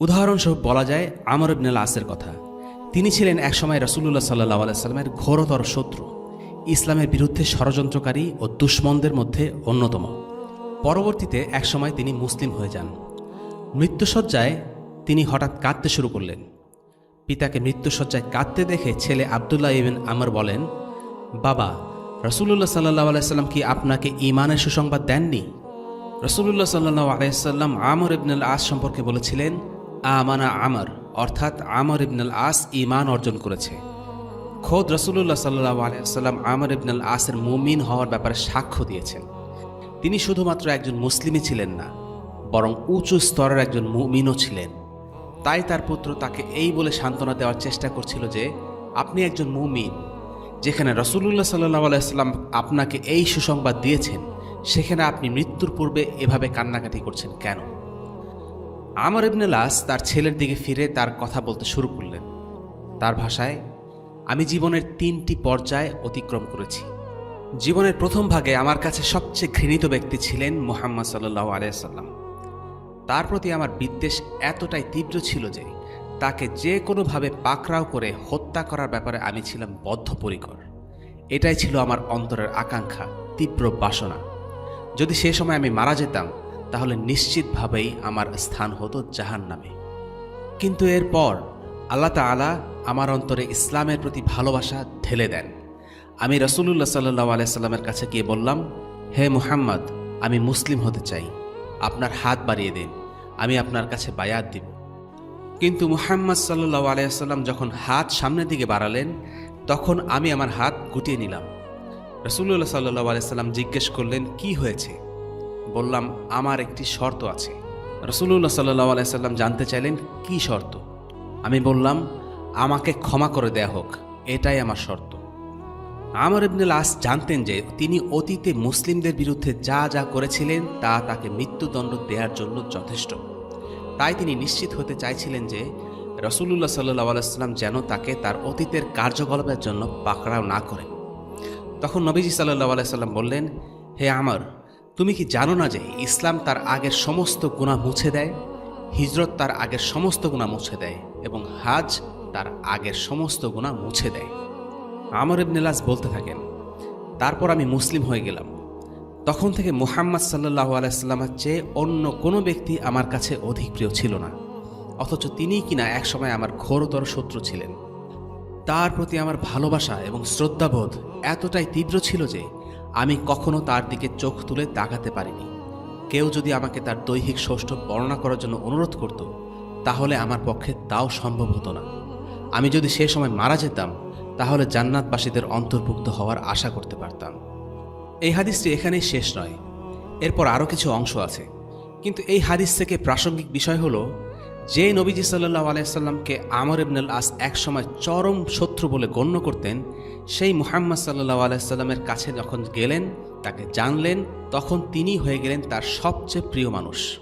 উদাহরণস্বরূপ বলা যায় আমর ইবনুল আসের কথা। তিনি ছিলেন একসময় রসুল্লাহ সাল্লাহ আলাইস্লামের ঘোরতর শত্রু। ইসলামের বিরুদ্ধে ষড়যন্ত্রকারী ও দুশ্মনদের মধ্যে অন্যতম। পরবর্তীতে একসময় তিনি মুসলিম হয়ে যান। মৃত্যুসজ্জায় তিনি হঠাৎ কাঁদতে শুরু করলেন। পিতাকে মৃত্যুসজ্জায় কাঁদতে দেখে ছেলে আবদুল্লাহ ইবিন আমর বলেন, বাবা রসুল্লাহ সাল্লাহ আলাইসাল্লাম কি আপনাকে ইমানের সুসংবাদ দেননি? রসুল্লাহ সাল্লাহ আলাইসাল্লাম আমর ইবনুল আস সম্পর্কে বলেছিলেন আমানা আমর, অর্থাৎ আমর ইবনুল আস ইমান অর্জন করেছে। খোদ রসুল্লাহ সাল্লাহ আলাইসাল্লাম আমর ইবনুল আসের মুমিন হওয়ার ব্যাপারে সাক্ষ্য দিয়েছেন। তিনি শুধুমাত্র একজন মুসলিমই ছিলেন না, বরং উঁচু স্তরের একজন মুমিনও ছিলেন। তাই তার পুত্র তাকে এই বলে সান্ত্বনা দেওয়ার চেষ্টা করছিল যে, আপনি একজন মুমিন, যেখানে রসুল্লাহ সাল্লাহ আলাইসাল্লাম আপনাকে এই সুসংবাদ দিয়েছেন, সেখানে আপনি মৃত্যুর পূর্বে এভাবে কান্নাকাটি করছেন কেন? আমর ইবনে লাস তার ছেলের দিকে ফিরে তার কথা বলতে শুরু করলেন। তার ভাষায়, আমি জীবনের তিনটি পর্যায় অতিক্রম করেছি। জীবনের প্রথম ভাগে আমার কাছে সবচেয়ে ঘৃণিত ব্যক্তি ছিলেন মোহাম্মদ সাল্লাহ আলিয়াল্লাম তার প্রতি আমার বিদ্বেষ এতটাই তীব্র ছিল যে তাকে যে কোনোভাবে পাকড়াও করে হত্যা করার ব্যাপারে আমি ছিলাম বদ্ধপরিকর। এটাই ছিল আমার অন্তরের আকাঙ্ক্ষা, তীব্র বাসনা। যদি সে সময় আমি মারা যেতাম তাহলে নিশ্চিতভাবেই আমার স্থান হতো জাহান নামে কিন্তু এরপর আল্লাহ তালা আমার অন্তরে ইসলামের প্রতি ভালোবাসা ঢেলে দেন। আমি রসুল্লাহ সাল্লাহ আলাইস্লামের কাছে গিয়ে বললাম, হে মুহাম্মদ, আমি মুসলিম হতে চাই। আপনার হাত বাড়িয়ে দিন, আমি আপনার কাছে বায়াত দিব। কিন্তু মুহাম্মদ সাল্লাহ আলাইসাল্লাম যখন হাত সামনের দিকে বাড়ালেন, তখন আমি আমার হাত গুটিয়ে নিলাম। রসুল্লাহ সাল্লাহ আলাইসাল্লাম জিজ্ঞেস করলেন, কি হয়েছে? বললাম, আমার একটি শর্ত আছে। রসুল্লাহ সাল্লাহ আলাইসাল্লাম জানতে চাইলেন, কি শর্ত? আমি বললাম, আমাকে ক্ষমা করে দেয়া হোক, এটাই আমার শর্ত। আমর ইবনুল আস জানতেন যে তিনি অতীতে মুসলিমদের বিরুদ্ধে যা যা করেছিলেন, তা তাকে মৃত্যুদণ্ড দেওয়ার জন্য যথেষ্ট। তাই তিনি নিশ্চিত হতে চাইছিলেন যে রসুল্লাহ সাল্লাহ আলাইস্লাম যেন তাকে তার অতীতের কার্যকলাপের জন্য পাকড়াও না করেন। তখন নবীজি সাল্লাহ আলাইসাল্লাম বললেন, হে আমর তুমি কি জানো না যে ইসলাম তার আগের সমস্ত গুণা মুছে দেয়? হিজরত তার আগের সমস্ত গুণা মুছে দেয় এবং হাজ তার আগের সমস্ত গুণা মুছে দেয়। আমর ইবনেলাস বলতে থাকেন, তারপর আমি মুসলিম হয়ে গেলাম। তখন থেকে মুহাম্মদ সাল্লাহ আলাইস্লামের চেয়ে অন্য কোনো ব্যক্তি আমার কাছে অধিক প্রিয় ছিল না। অথচ তিনিই কিনা একসময় আমার ঘোরতর শত্রু ছিলেন। তার প্রতি আমার ভালোবাসা এবং শ্রদ্ধাবোধ এতটাই তীব্র ছিল যে আমি কখনো তার দিকে চোখ তুলে তাকাতে পারিনি। কেউ যদি আমাকে তার দৈহিক ষষ্ঠ বর্ণনা করার জন্য অনুরোধ করত, তাহলে আমার পক্ষে তাও সম্ভব হতো না। আমি যদি সে সময় মারা যেতাম, তাহলে জান্নাতবাসীদের অন্তর্ভুক্ত হওয়ার আশা করতে পারতাম। এই হাদিসটি এখানেই শেষ নয়। এরপর আরও কিছু অংশ আছে। কিন্তু এই হাদিস থেকে প্রাসঙ্গিক বিষয় হলো যে নবীজি সাল্লাহ আলাইসাল্লামকে আমর ইবনুল আস একসময় চরম শত্রু বলে গণ্য করতেন, সেই মুহাম্মদ সাল্লাহ আলাইসাল্লামের কাছে যখন গেলেন, তাকে জানলেন, তখন তিনি হয়ে গেলেন তার সবচেয়ে প্রিয় মানুষ।